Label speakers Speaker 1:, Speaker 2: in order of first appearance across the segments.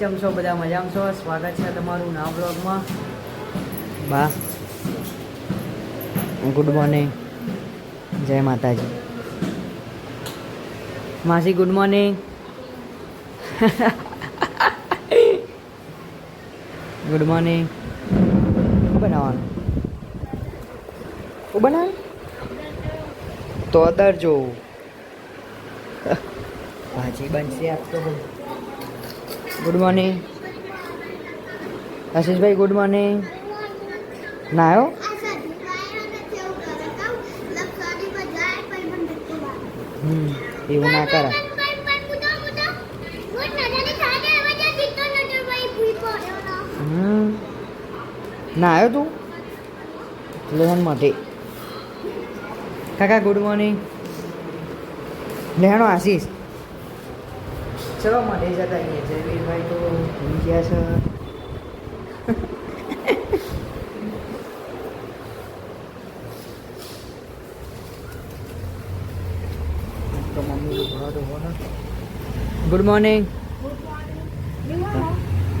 Speaker 1: ચમ છો બધા મજામાં છો સ્વાગત છે તમારું નવા બ્લોગમાં. બા. Good morning. જય માતાજી. માસી ગુડ મોર્નિંગ. Good morning. બનાવવાનું? શું બનાવે તો અત્યારે જોવું. ભાજી બનશે આજ તો ગુડ મોર્નિંગ આશીષભાઈ ગુડ મોર્નિંગ નાયો હમ એવું ના કરાય ના આવ્યો તું? લેહણ માટે. કાકા ગુડ મોર્નિંગ લેહણો આશીષ. ચલો માટે જતા આવીએ જયવીરભાઈ તો ભૂલી ગયા છે. તો મમ્મી ઘર ને ગુડ મોર્નિંગ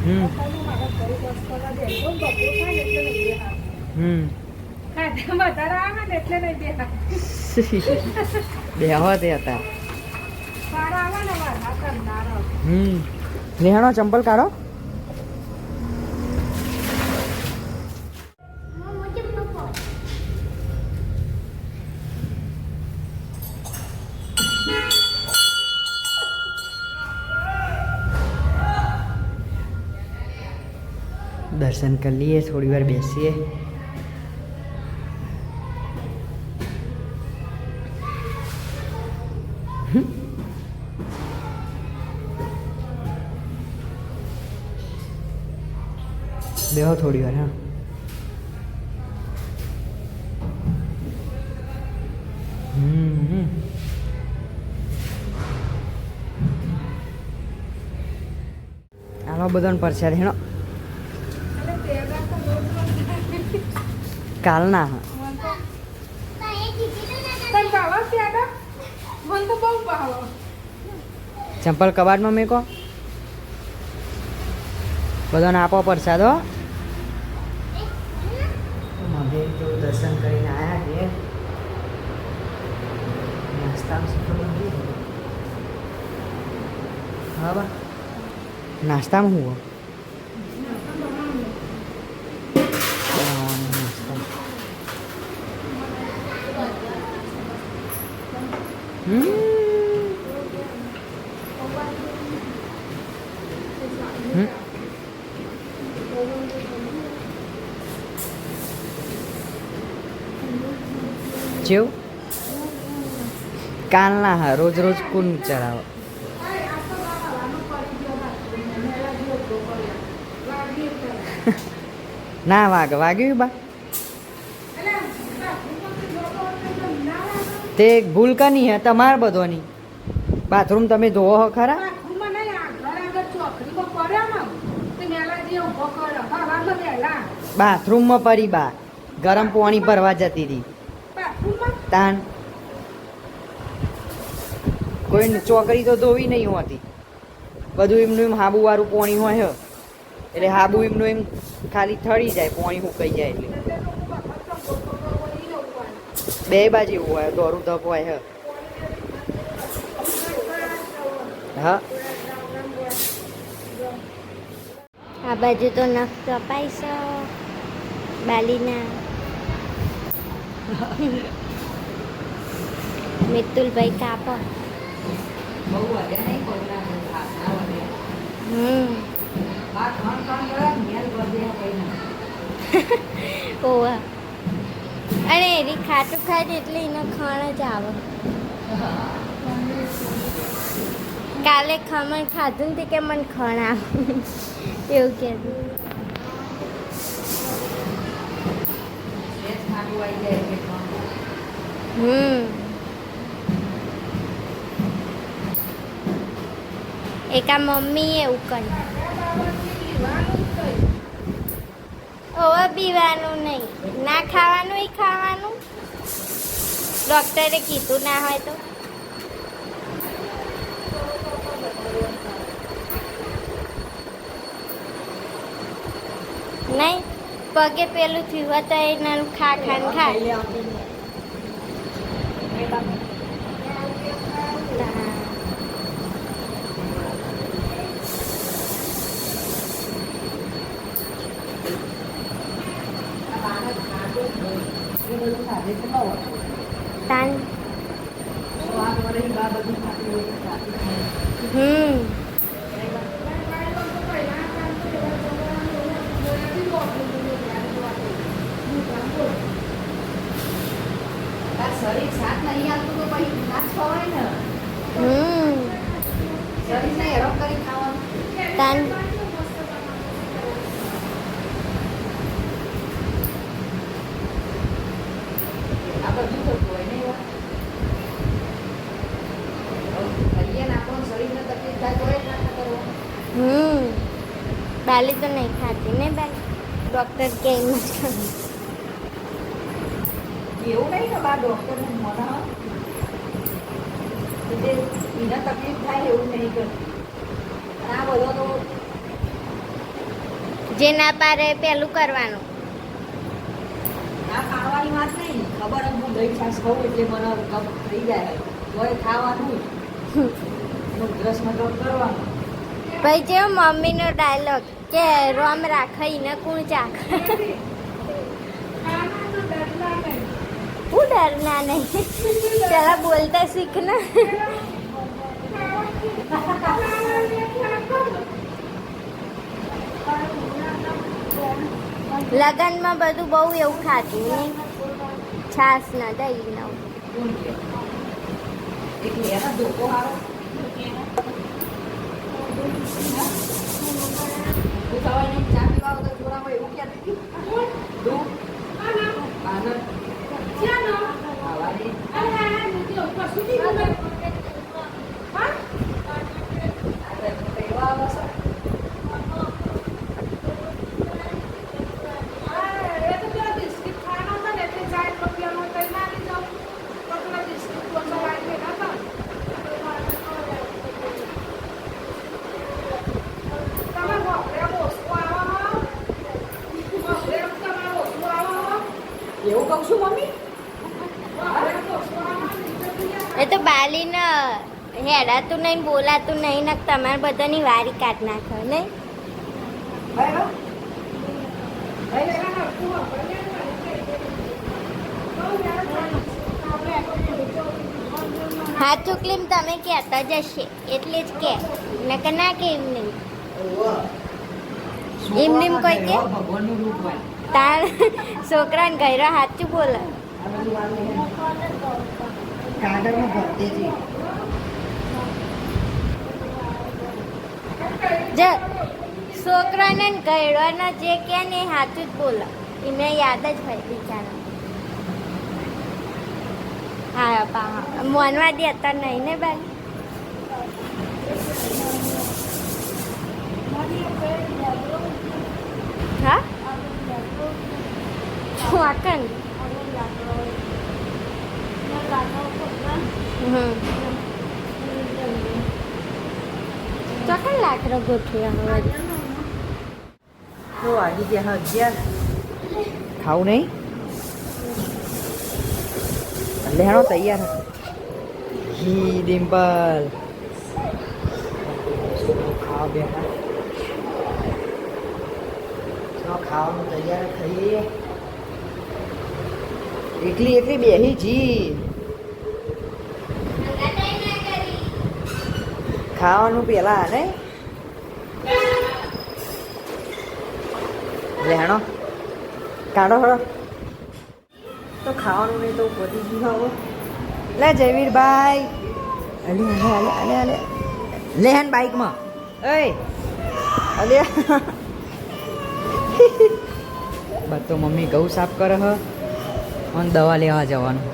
Speaker 1: હમ હમ બે હવા તે હતા હમ નેહાણો ચંપલ કાઢો દર્શન કરી લઈએ થોડી વાર બેસીએ. બેહો થોડી વાર, હા. હાલો બધાને પરસાદ, હેણો. કાલના ચંપલ કબાટમાં મેકો. બધાને આપો પરસાદ, હો મહાદેવ તો દર્શન કરીને આવ્યા છીએ નાસ્તામાં શું ખબર નથી. હા બા નાસ્તામાં હું બનાવવાનું નાસ્તા હમ હમ જેવું કાલના હા રોજ રોજ કુન ચલાવો ના વાગ વાગ્યું બા? તે ભૂલ કની હે તમાર બધોની. બાથરૂમ તમે ધોવો હો ખરા? બાથરૂમમાં પરી બા. ગરમ પાણી ભરવા જતી હતી. તાન કોઈ ચોકડી તો ધોવી નહીં હોતી. બધું એમનું એમ હાબુ વાળું પાણી હોય. એટલે હાબુ એમનું એમ ખાલી થળી જાય, પાણી સુકાઈ જાય એટલે. બે બાજુ એવું હોય, દોરું ધપ હોય હ?
Speaker 2: આ બાજુ તો નખ કપાય છે. બાલીના. મિતુલભાઈ કાપડ. ઓવા. અને એની ખાટું ખાય એટલે એનો ખણ જ આવે. કાલે ખમણ ખાધું તે કે મને ખણ આવે. એવું કહેતું હમ. એક આ મમ્મીએ ઉકળી હવે પીવાનું નહીં ના ખાવાનું એ ખાવાનું ડૉક્ટરે કીધું ના હોય તો નહીં પગે પેલું થયું તો એ નાનું ખા, ખાન ખા. તાન હમ
Speaker 1: શરીર સાથ નહીં આપતું તો પછી નાશ ખવાય ને
Speaker 2: હમ
Speaker 1: શરીરને હેરાન કરી ખાવાનું
Speaker 2: તાન
Speaker 1: આ બધું થતું હોય ને એવું. હવે ખાઈએ ને આપણને શરીરને તકલીફ થાય તો એ ના કરવાનું
Speaker 2: હમ બાલી તો નહીં ખાતી ને બાલી ડૉક્ટર કે એમ જ
Speaker 1: એવું નહીં ને બા ડૉક્ટરને મોઢા એટલે એને તકલીફ થાય એવું નહીં કરતી આ બધો તો
Speaker 2: જે ના પારે પેલું કરવાનું.
Speaker 1: આ ખાવાની વાત નહીં. ખબર જ હું દહીં છાશ ખાઉં એટલે મને કફ થઈ જાય. તોય ખાવાનું. જ. ઉધરસમાં કરવાનું.
Speaker 2: પછી જેવો મમ્મીનો ડાયલોગ કે રોમ રાખ ને કુણ ચાખ હું ડરના નહીં. પેલા બોલતા શીખ ને. લગનમાં બધું બહુ એવું ખાતું નહીં. છાસ ના દહીં ના
Speaker 1: કોણ કે એક લેના ધોકો હારો તું સવારે નહીં ચા પીવા વગર જોરામાં એવું ક્યાં થઈ ગયું? તું? આનંદ? આવાની? આ તો કહેવા આવે છે. એવું કહું છું મમ્મી
Speaker 2: એ તો બાલીને હેડાતું નહીં બોલાતું નહીં ને તમારે બધાની વારી કાઢ નાખો નહીં? હાથ ચૂકલીમ તમે કહેતા જશે એટલે જ કે નકર ના કે એમ નહીં એમ નેમ કોઈ કે? તાર છોકરાને ઘરે સાચું બોલે.
Speaker 1: કાગળમાં ભરતે
Speaker 2: જ છોકરાને ઘરવાને જે કે ને સાચું જ બોલો. એમને યાદ જ હોય બિચારા હા પા મોનવા દેતા નહીં ને બેન? હા? શું હમ લાકડો ગોઠવ્યા હવે
Speaker 1: તો વાગી ગયા અગિયાર. ખાવું નહીં? લેણો તૈયાર. ઘી ડિમ્પલ ખાવા બેઠા. ખાવાનું તૈયાર ખાઈએ એકલી એકલી બેહી જી. ખાવાનું પેલા ને હેણો કાઢો હળો. તો ખાવાનું નહીં તો પતી ગયું હવે લે જયવીરભાઈ. અલે અલે અલે અલે લે હેન બાઈકમાં. એય અલે. તો મમ્મી ઘઉં સાફ કરે હ. અને દવા લેવા જવાનું.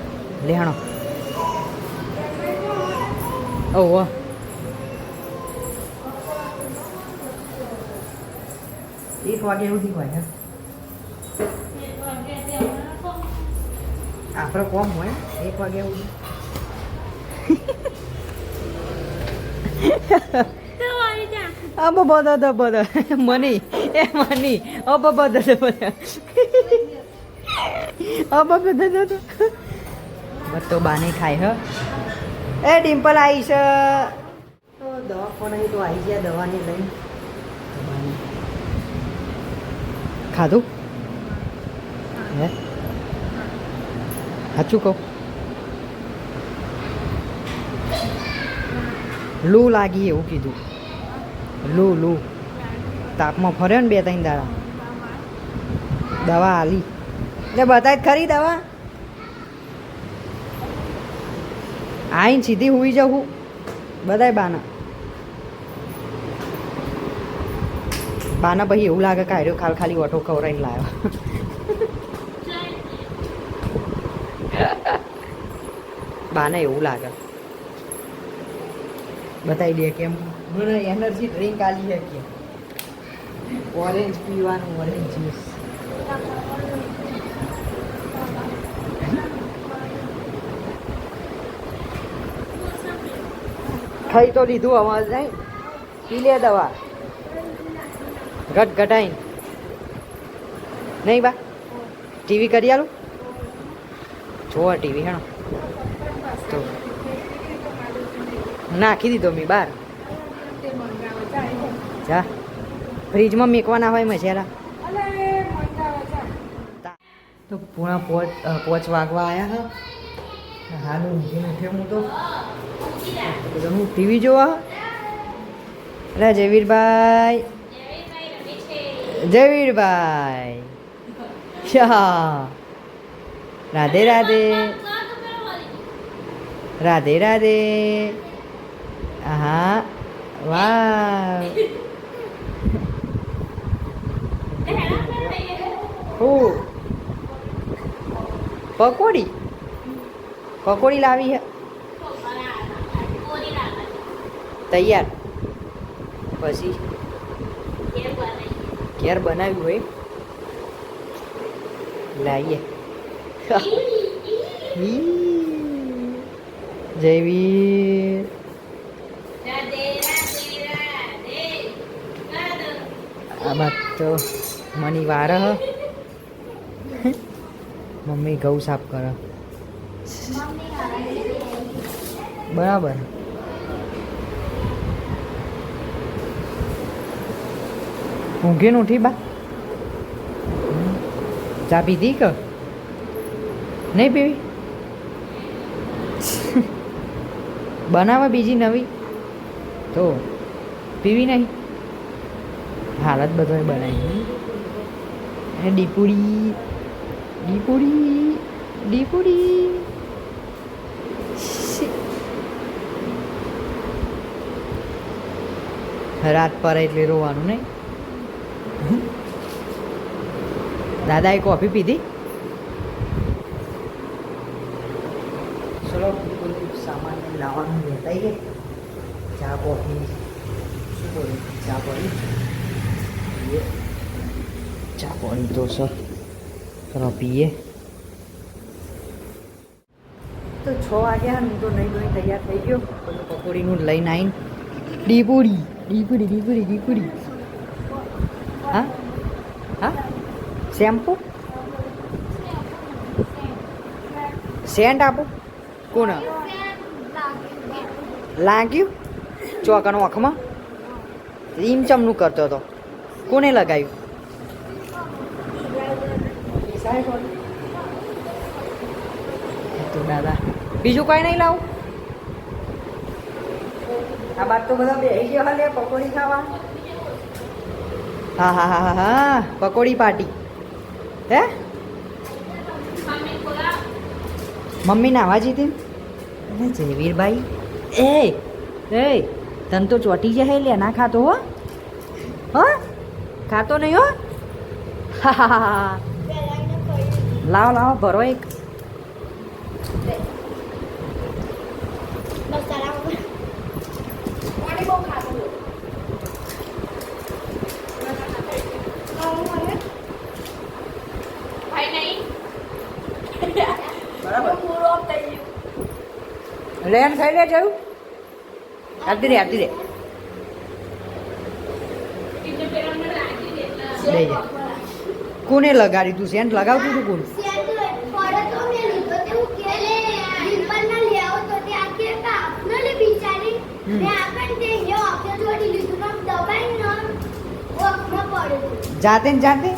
Speaker 1: લેણો ઓહો એક વાગે સુધી હોય હે? કોમ હોય એક વાગે સુધી અબ તો બધો. મની એ મની. અબ બધ બધ. અબ બધ બધ. તો બાને ખાય હ. એ ડિમ્પલ આવી છે. તો તો આવી ગયા દવાની લઈને તો બાને. ખાધું? હે? સાચું કહું? લૂ લાગી એવું કીધું. લૂ લૂ. તાપમાં ફર્યો ને બે, ત્રણ દાડા. દવા આલી. એટલે બતાય ખરી દવા. આઈને સીધી હુઈ જવું બધાય બાના. બાના પછી એવું લાગે કે આર્યો ખાલી ખાલી ઓટો ખવડાવીને લાવ્યો બાને એવું લાગે બતાવી દે કેમ મને એનર્જી ડ્રિંક આલી હે કે ઓરેન્જ પીવાનું ઓરેન્જ જ્યુસ થઈ તો લીધું અવાજ નહીં પી લે દવા ઘટ ઘટાઈ. નહીં બા? ટીવી કરી આલું? જોવા ટીવી, હેણો. તો નાખી દીધો મેં બહાર જા. ફ્રીજમાં મેકવાના હોય મસાલા તો પૂણા પોચ પોચ વાગવા આવ્યા હા. હાલ ઊંઘી નથી, હું તો હું ટીવી જોવા? અરે જયવીરભાઈ જયવીરભાઈ રાધે રાધે. રાધે રાધે. હા. વાહ પકોડી. પકોડી લાવી હે. તૈયાર. પછી. ઘેર બનાવ્યું હોય. લાવીએ જયવીર આ બાદ તો મની વાર મમ્મી ઘઉં સાફ કરો. બરાબર. ઊંઘીને ઉઠી બા? ચા પીધી કે? નહીં પીવી? બનાવે બીજી નવી? તો પીવી નહીં? હાલત બધો બનાવી અને ડીપુડી ડીપુડી ડીપુડી. રાત પર એટલે રોવાનું નહીં. દાદાએ કોફી પીધી. ચલો સામાન લાવવાનું લેતાઈએ ચા, કોફી, શું બોલું? ચા પાણી? ચા પાણી તો સર, ચલો પીએ. તો છ વાગ્યા હું તો નહીં નહીં તૈયાર થઈ ગયો. બધું પકોડીનું લઈને આવીને ડીપુડી ડીપુડી ડીપુડી ડીપુડી હા? હા? શેમ્પુ? સેન્ટ આપું. કોણ? લાગ્યું? ચોકનો આંખમાં? રીમ ચમનું કરતો હતો. કોને લગાવ્યું દાદા. બીજું કઈ નહીં લાવું. આ બાદ તો બધા બેસી ગયો હાલે પકોડી ખાવા. હા હા હા હા. પકોડી પાર્ટી. હે? મમ્મી ના જીતી હતી જયવીરભાઈ એ. એ તન તો ચોટી જાય લે ના ખાતો હો. હો? ખાતો નહીં હો? હા હા હા હા લાવો લાવો ભરો એક. લેન ખાઈ લે જયું આપી દે આપી દે. કોને લગાડી તું? સેન્ટ લગાવતું તું કોણ? જાતે ને જાતે?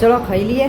Speaker 1: ચલો ખાઈ લઈએ.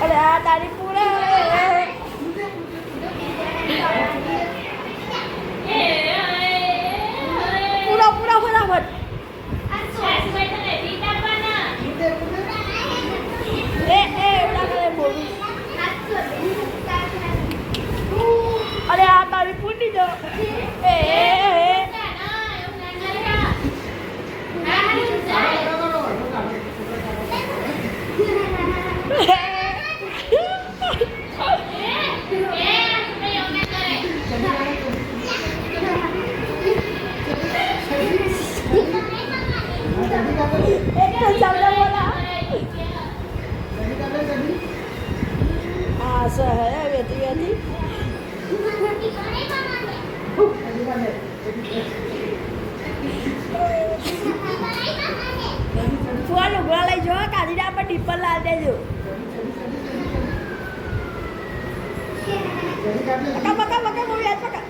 Speaker 3: અરે આ તારી પૂરા પૂરા પૂરા ફટાફટ એ એ એવડા કરે બોલું અરે આ તારી ફૂટી જો એ એ, એ એક તો શબ્દ બોલા આ સહે વેતી વેતી ફોન ઊભા લઈ જો કાઢીને આપણે ડીપર લાલ દેજો પકા પકા પકા મૂવી આજ પકા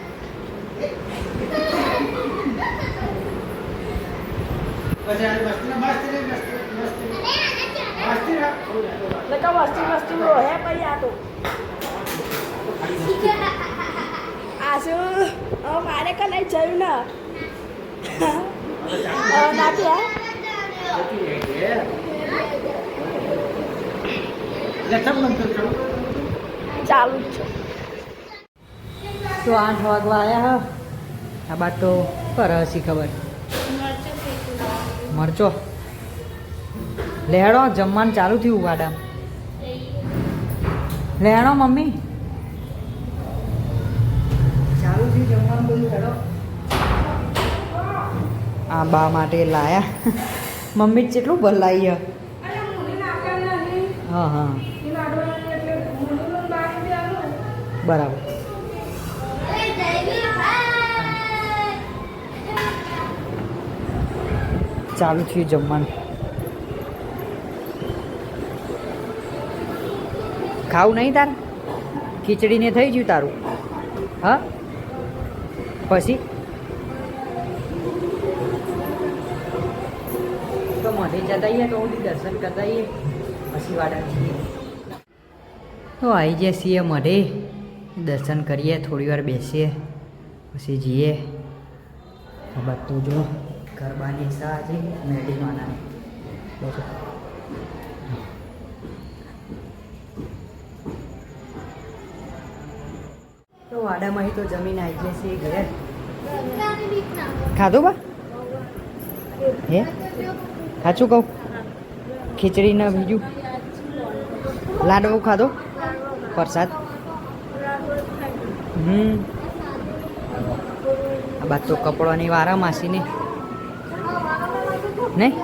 Speaker 3: લકા વસ્તી વસ્તી રો હે પછી આ તો આ શું? હવે મારે કલાઈ જયું ને. હવે નાખી હા? ચાલુ જ છે.
Speaker 1: તો આઠ વાગવા આવ્યા હ? આ બાદ તો પર હસી ખબર. મરચો. લેહડો જમવાનું ચાલુ થયું વાડા લેહડો મમ્મી. ચાલુ થયું જમવાનું આ બા માટે લાયા. મમ્મી જ કેટલું ભલાઈ હા હા હા બરાબર. ચાલુ થયું જમવાનું. ખાવું નહીં તાર? ખીચડીને થઈ ગયું તારું. હા? પછી? તો મઢે જતા આવીએ, તો બી દર્શન કરતા આવીએ. પછી વાડા તો આવી જઈએ છીએ મઢે. દર્શન કરીએ, થોડી વાર બેસીએ, પછી જઈએ. બધું જો, ગરબાની સાજી મેડીમાના બેસો તો વાડામાં તો જમીન આવી જઈએ છે, ઘરે. ખાધું બા? હે? સાચું કહું? ખીચડી ને બીજું? લાડવો ખાધો? પ્રસાદ? હમ. આ બાદ તો કપડાની વારા માસીને નહીં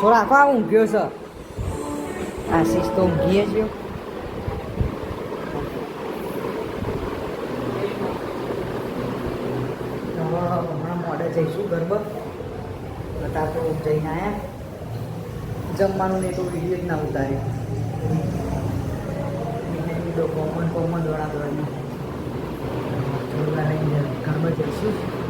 Speaker 1: જો રાખો આ ઊંઘ્યો છે. આશીષ તો ઊંઘીએ ગયો. હમણાં મોડે જઈશું ગરબા. બધા તો જઈને આવ્યા જમવાનું ને તો વીડિયો જ ના ઉતાર્યો. એને કોમન કોમન દોડીને ગરબા જઈશું.